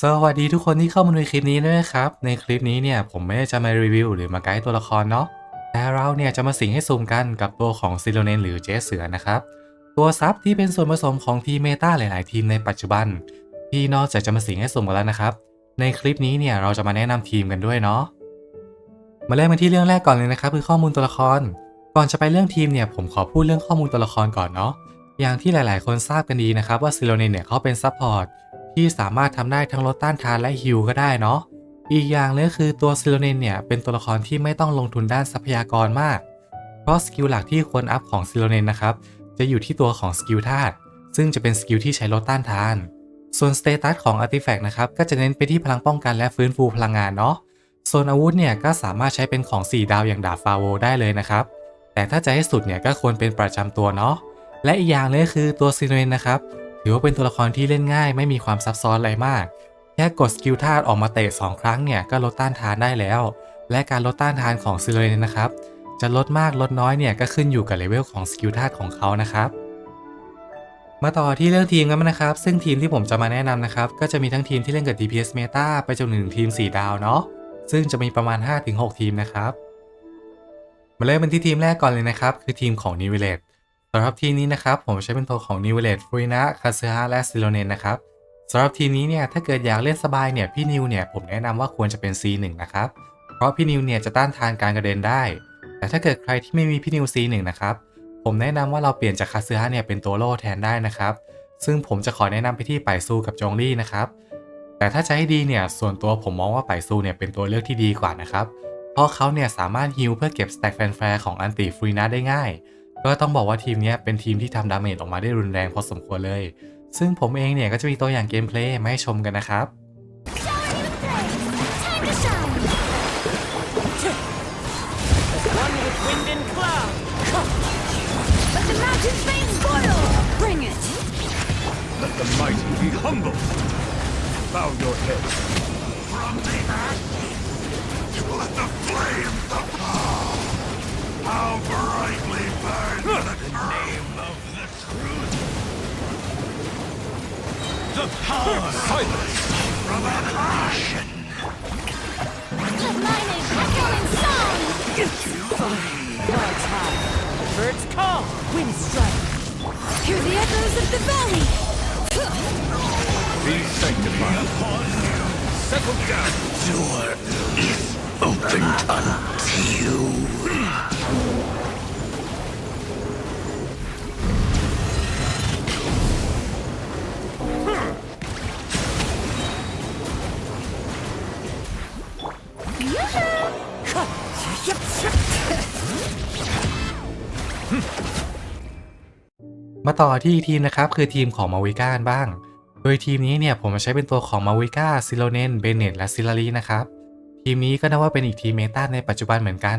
สวัสดีทุกคนที่เข้ามาในคลิปนี้ด้วยนะครับ ในคลิปนี้เนี่ยผมไม่ได้จะมารีวิวหรือมาไกด์ตัวละครเนาะแต่เราเนี่ยจะมาสิงให้ซูมกันกับตัวของซิโลเนนหรือเจสเสือนะครับ ตัวซับที่เป็นส่วนผสมของทีมเมตาหลาย ๆ ทีมในปัจจุบัน ที่นอกจากจะมาสิงให้สุ่มกันแล้วนะครับ ในคลิปนี้เนี่ยเราจะมาแนะนำทีมกันด้วยเนาะมาเริ่มกันที่เรื่องแรกก่อนเลยนะครับ คือข้อมูลตัวละคร ก่อนจะไปเรื่องทีมเนี่ยผมขอพูดเรื่องข้อมูลตัวละครก่อนเนาะอย่างที่หลาย ๆ คนทราบกันดีนะครับว่าซิโลเนนเนี่ยเขาเป็นซัพพอร์ต ที่สามารถทำได้ทั้งลดต้านทานและฮิลก็ได้เนาะ อีกอย่างเลยคือตัวซิโลเนนเนี่ยเป็นตัวละครที่ไม่ต้องลงทุนด้านทรัพยากรมาก เพราะสกิลหลักที่ควรอัพของซิโลเนนนะครับจะอยู่ที่ตัวของสกิลธาตุซึ่งจะเป็นสกิลที่ใช้ลดต้านทาน ส่วนสเตตัสของอาร์ติแฟกต์นะครับก็จะเน้นไปที่พลังป้องกันและฟื้นฟูพลังงานเนาะ ส่วนอาวุธเนี่ยก็สามารถใช้เป็นของ 4 ดาวอย่างดาบฟาโวได้เลยนะครับ แต่ถ้าจะให้สุดเนี่ยก็ควรเป็นประจำตัวเนาะ และอีกอย่างเลยคือตัวซิโนเนนนะครับ ถือว่าเป็นตัวละครที่เล่นง่าย ไม่มีความซับซ้อนอะไรมาก แค่กดสกิลธาตุออกมาเตะ2ครั้งเนี่ยก็ลดต้านทานได้แล้ว และการลดต้านทานของซิโลเนนนะครับ จะลดมากลดน้อยเนี่ยก็ขึ้นอยู่กับเลเวลของสกิลธาตุของเขานะครับมาต่อที่เรื่องทีมกันนะครับ ซึ่งทีมที่ผมจะมาแนะนำนะครับ ก็จะมีทั้งทีมที่เล่นกับ DPS Meta ไปจนถึงทีม 4 ดาวเนาะซึ่งจะมีประมาณ 5-6 ทีมนะครับ มาเริ่มเป็นที่ทีมแรกก่อนเลยนะครับ คือทีมของ n i v e l e t สำหรับทีมนี้นะครับ ผมใช้เป็นตัวของ n i v e l e t ฟ u ินะคาเซฮะและซิโลเนนนะครับสำหรับทีมนี้เนี่ยถ้าเกิดอยากเล่นสบายเนี่ยพี่นิวเนี่ยผมแนะนำว่าควรจะเป็น C1 นะครับ เพราะพี่นิวเนี่ยจะต้านทานการกระเด็นได้ แต่ถ้าเกิดใครที่ไม่มีพี่นิว C1 นะครับผมแนะนำว่าเราเปลี่ยนจากคาเซฮะเนี่ยเป็นตัวโล่แทนได้นะครับ ซึ่งผมจะขอแนะนำไปที่ไปซูกับจงลี่นะครับ แต่ถ้าจะให้ดีเนี่ยส่วนตัวผมมองว่าไปซูเนี่ยเป็นตัวเลือกที่ดีกว่านะครับ เพราะเขาเนี่ยสามารถฮิลเพื่อเก็บสแต็กแฟนแฟร์ของอันติฟรีนาได้ง่าย ก็ต้องบอกว่าทีมนี้เป็นทีมที่ทำดาเมจออกมาได้รุนแรงพอสมควรเลย ซึ่งผมเองเนี่ยก็จะมีตัวอย่างเกมเพลย์มาให้ชมกันนะครับ Time to shine! One with wind Silence! from passion. Let my name echo. Birds call. Wind strike. Hear the echoes of the valley! Be sanctified. Down. Door is opened unto you. มาต่อที่ทีมนะครับคือทีมของมาวิก้าบ้าง โดยทีมนี้เนี่ยผมมาใช้เป็นตัวของมาวิก้าซิโลเนนเบเนตและซิลารีนะครับ ทีมนี้ก็นับว่าเป็นอีกทีมเมตาในปัจจุบันเหมือนกัน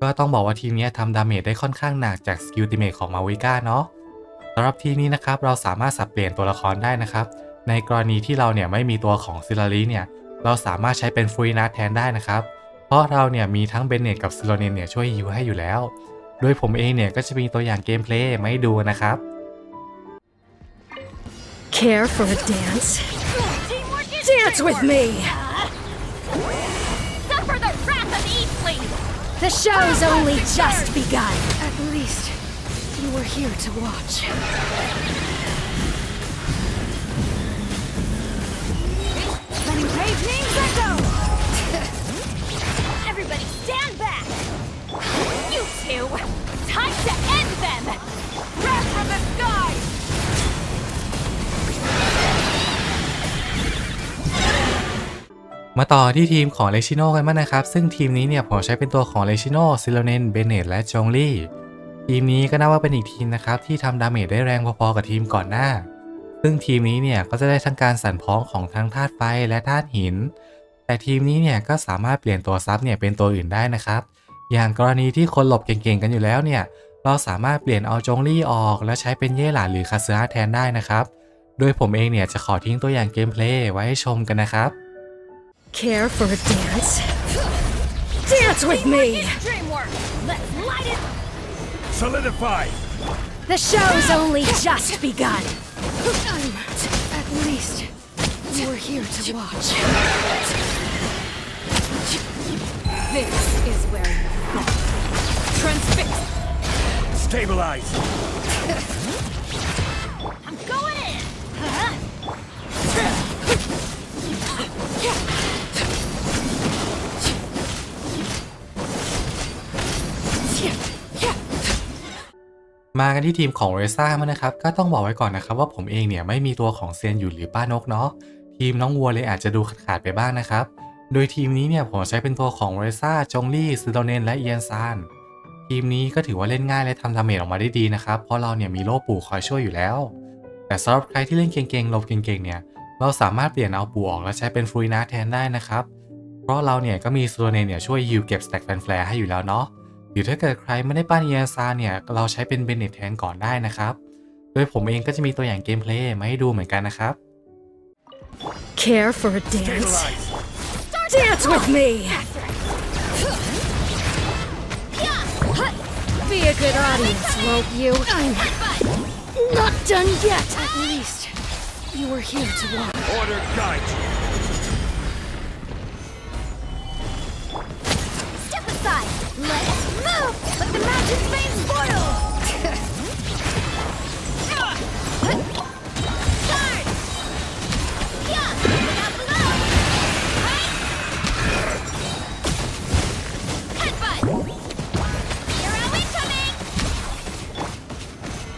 ก็ต้องบอกว่าทีมนี้ทำดาเมจได้ค่อนข้างหนักจากสกิลติเมจของมาวิก้าเนาะสำหรับทีมนี้นะครับเราสามารถสับเปลี่ยนตัวละครได้นะครับ ในกรณีที่เราเนี่ยไม่มีตัวของซิลารีเนี่ยเราสามารถใช้เป็นฟรีนัทแทนได้นะครับ เพราะเราเนี่ยมีทั้งเบเนตกับซิโลเนนเนี่ยช่วยฮิวให้อยู่แล้ว โดยผมเองเนี่ยก็จะมีตัวอย่างเกมเพลย์มาให้ดูนะครับ Care for a dance? Teamwork is Dance with me! Suffer the wrath of Eastling! The show's only just begun. At least, you were here to watch. มาต่อที่ทีมของเลชิโนกันบ้างนะครับ ซึ่งทีมนี้เนี่ยผมใช้เป็นตัวของเลชิโนซิโลเนนเบเนตและจงลี่ทีมนี้ก็นับว่าเป็นอีกทีมนะครับ ที่ทำดาเมจได้แรงพอๆกับทีมก่อนหน้า ซึ่งทีมนี้เนี่ยก็จะได้ทั้งการสั่นพ้องของทั้งธาตุไฟและธาตุหิน แต่ทีมนี้เนี่ยก็สามารถเปลี่ยนตัวซับเนี่ยเป็นตัวอื่นได้นะครับ อย่างกรณีที่คนหลบเก่งๆกันอยู่แล้วเนี่ยเราสามารถเปลี่ยนเอาจงลี่ออก แล้วใช้เป็นเย่หลานหรือคาเซึฮะแทนได้นะครับ โดยผมเองเนี่ยจะขอทิ้งตัวอย่างเกมเพลย์ไว้ให้ชมกันนะครับ Care for a dance? Dance with me! Dreamwork! Let's light it! Solidify. The show's only just begun. At least, You were here to watch. This is where you fall. Transfix. Stabilize! I'm going in. Huh? มากันที่ทีมของเรซ่ามานะครับ ก็ต้องบอกไว้ก่อนนะครับว่าผมเองเนี่ยไม่มีตัวของเซียนหยุดหรือป้านกเนาะทีมน้องวัวเลยอาจจะดูขาดๆไปบ้างนะครับ โดยทีมนี้เนี่ยผมใช้เป็นตัวของเรซ่าจงลี่ซิโดเนนและเอียนซานทีมนี้ก็ถือว่าเล่นง่ายและทำดาเมจออกมาได้ดีนะครับ เพราะเราเนี่ยมีโล่ปู่คอยช่วยอยู่แล้ว แต่สำหรับใครที่เล่นเก่งๆลบเก่งๆเนี่ยเราสามารถเปลี่ยนเอาปู่ออกและใช้เป็นฟรุยนาแทนได้นะครับ เพราะเราเนี่ยก็มีซิโดเนนเนี่ยช่วยฮิวเก็บสแต็กแฟนแฟร์ให้อยู่แล้วเนาะ รือถ้าเกิดใครไม่ได้ปั้นเอียซาเนี่ย เราใช้เป็นเบนเนตแทนก่อนได้นะครับ โดยผมเองก็จะมีตัวอย่างเกมเพลย์มาให้ดูเหมือนกันนะครับ Care for a dance? Stabilize! Dance with me! Be a good audience, won't you? I'm not done yet. At least you were here to watch. Order guide you!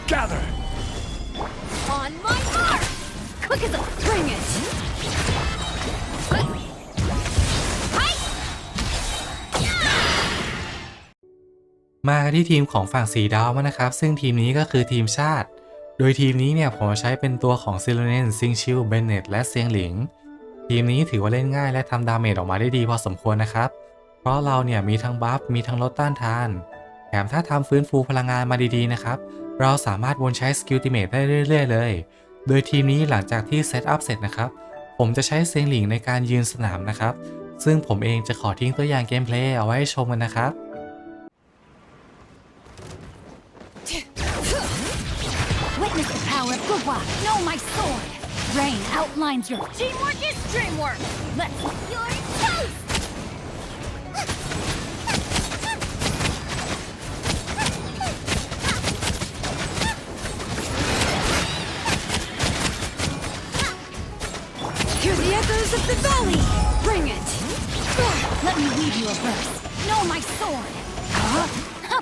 Gather! On my mark. Quick as a bring it. Hi. มากันที่ทีมของฝั่งสีดาวมานะครับ ซึ่งทีมนี้ก็คือทีมชาติ โดยทีมนี้เนี่ยผมใช้เป็นตัวของซิลเนนซิงชิลเบนเนตและเซียงหลิง ทีมนี้ถือว่าเล่นง่ายและทำดาเมจออกมาได้ดีพอสมควรนะครับ เพราะเราเนี่ยมีทั้งบัฟมีทั้งลดต้านทาน แถมถ้าทำฟื้นฟูพลังงานมาดีๆนะครับ เราสามารถวนใช้สกิลติเมตได้เรื่อย ๆ เลย โดยทีมนี้หลังจากที่เซตอัพเสร็จนะครับ ผมจะใช้เซียงหลิงในการยืนสนามนะครับ ซึ่งผมเองจะขอทิ้งตัวอย่างเกมเพลย์เอาไว้ให้ชมกันนะครับ Rain outlines your teamwork is dreamwork. Let's see Hear the echoes of the valley. Bring it. Let me weave you a verse. Know my sword. Huh?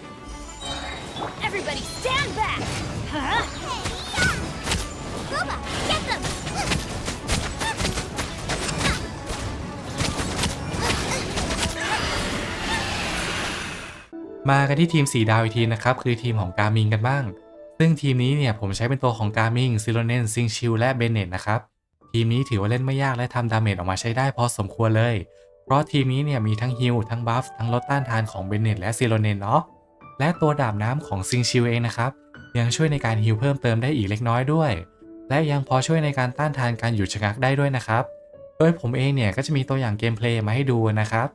Everybody stand back! Huh? Booba, get them! มากันที่ทีมสีดาวอีกทีนะครับ คือทีมของกามิงกันบ้าง ซึ่งทีมนี้เนี่ยผมใช้เป็นตัวของกามิงซิโลเนนซิงชิลและเบเนตนะครับ ทีมนี้ถือว่าเล่นไม่ยากและทำดาเมจออกมาใช้ได้พอสมควรเลย เพราะทีมนี้เนี่ยมีทั้งฮิลทั้งบัฟทั้งลดต้านทานของเบนเนตและซิโลเนนเนาะและตัวดาบน้ำของซิงชิลเองนะครับ ยังช่วยในการฮิลเพิ่มเติมได้อีกเล็กน้อยด้วย และยังพอช่วยในการต้านทานการหยุดชะงักได้ด้วยนะครับ โดยผมเองเนี่ยก็จะมีตัวอย่างเกมเพลย์มาให้ดูนะครับ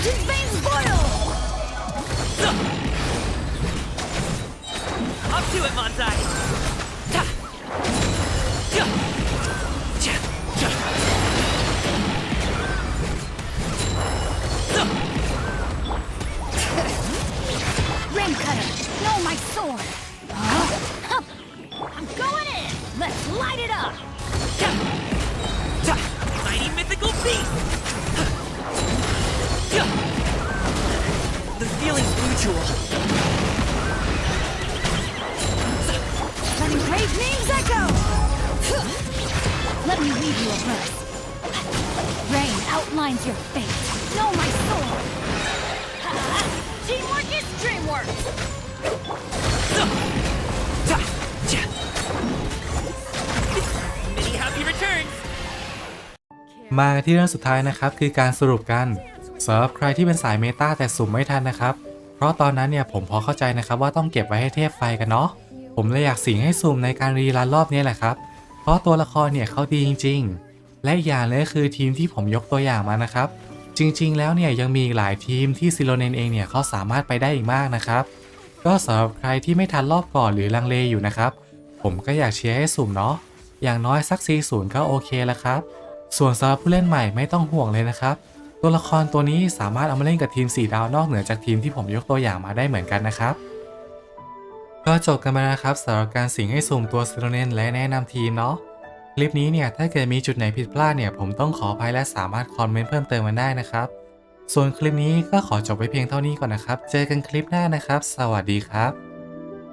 The magic veins boil! Up to it, Monzai! Feeling's mutual. Letting brave names echo! Let me read you a verse. Rain outlines your fate. Know my sword. Teamwork is dreamwork. Ja. Ja. Many happy returns! มากันที่เรื่องสุดท้ายนะครับ คือการสรุปกันสำหรับใครที่เป็นสายเมตาแต่สุ่มไม่ทันนะครับ เพราะตอนนั้นเนี่ยผมพอเข้าใจนะครับว่าต้องเก็บไว้ให้เทพไฟกันเนาะ ผมเลยอยากสิงให้สุ่มในการรีรันรอบนี้แหละครับ เพราะตัวละครเนี่ยเขาดีจริง ๆ และอย่างเลยคือทีมที่ผมยกตัวอย่างมานะครับ จริง ๆ แล้วเนี่ยยังมีหลายทีมที่ซิโลเนนเองเนี่ยเขาสามารถไปได้อีกมากนะครับ ก็สำหรับใครที่ไม่ทันรอบก่อนหรือลังเลอยู่นะครับ ผมก็อยากเชียร์ให้สุ่มเนาะ อย่างน้อยสัก 40 ก็โอเคแล้วครับ ส่วนสำหรับผู้เล่นใหม่ไม่ต้องห่วงเลยนะครับ ตัวละครตัวนี้สามารถเอามาเล่นกับทีม 4 ดาวนอกเหนือจากทีมที่ผมยกตัวอย่างมาได้เหมือนกันนะครับ ก็จบกันไปแล้วนะครับสำหรับการสิงให้สุ่มตัวซิโลเนนและแนะนำทีมเนาะคลิปนี้เนี่ยถ้าเกิดมีจุดไหนผิดพลาดเนี่ยผมต้องขออภัยและสามารถคอมเมนต์เพิ่มเติมมาได้นะครับ ส่วนคลิปนี้ก็ขอจบไว้เพียงเท่านี้ก่อนนะครับ เจอกันคลิปหน้านะครับ สวัสดีครับ